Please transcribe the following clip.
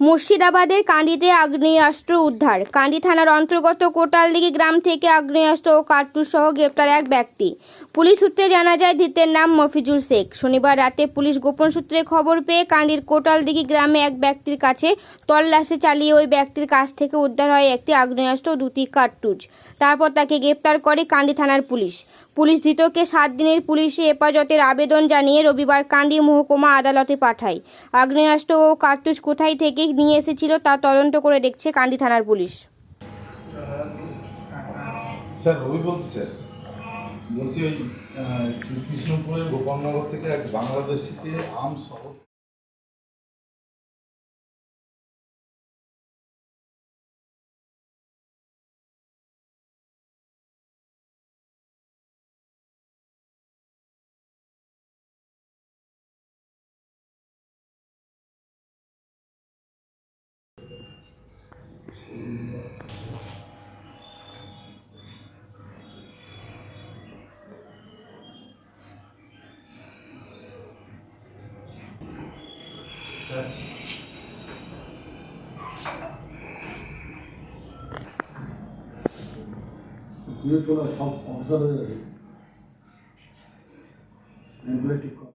মুর্শিদাবাদের কান্দিতে আগ্নেয়াস্ত্র উদ্ধার। কান্দি থানার অন্তর্গত কোটালদিঘি গ্রাম থেকে আগ্নেয়াস্ত্র ও কার্তুজ সহ গ্রেপ্তার এক ব্যক্তি। পুলিশ সূত্রে জানা যায়, ধৃতের নাম মফিজুল শেখ। শনিবার রাতে পুলিশ গোপন সূত্রে খবর পেয়ে কান্দির কোটালদিঘি গ্রামে এক ব্যক্তির কাছে তল্লাশি চালিয়ে ওই ব্যক্তির কাছ থেকে উদ্ধার হয় একটি আগ্নেয়াস্ত্র ও দুটি কার্তুজ তারপর তাকে গ্রেপ্তার করে কান্দি থানার পুলিশ। পুলিশ ধৃতকে সাত দিনের পুলিশে হেফাজতের আবেদন জানিয়ে রবিবার কান্দি মহকুমা আদালতে পাঠায়। আগ্নেয়াস্ত্র ও কার্তুজ কোথায় থেকে নিয়ে এসেছিল, তা তদন্ত করে দেখছে কান্দি থানার পুলিশ। স্যার, রবি বলছি বলছি, ওই শ্রীকৃষ্ণপুরের গোপালনগর থেকে এক বাংলাদেশিকে আম 你出来跑跑着了，你别提了。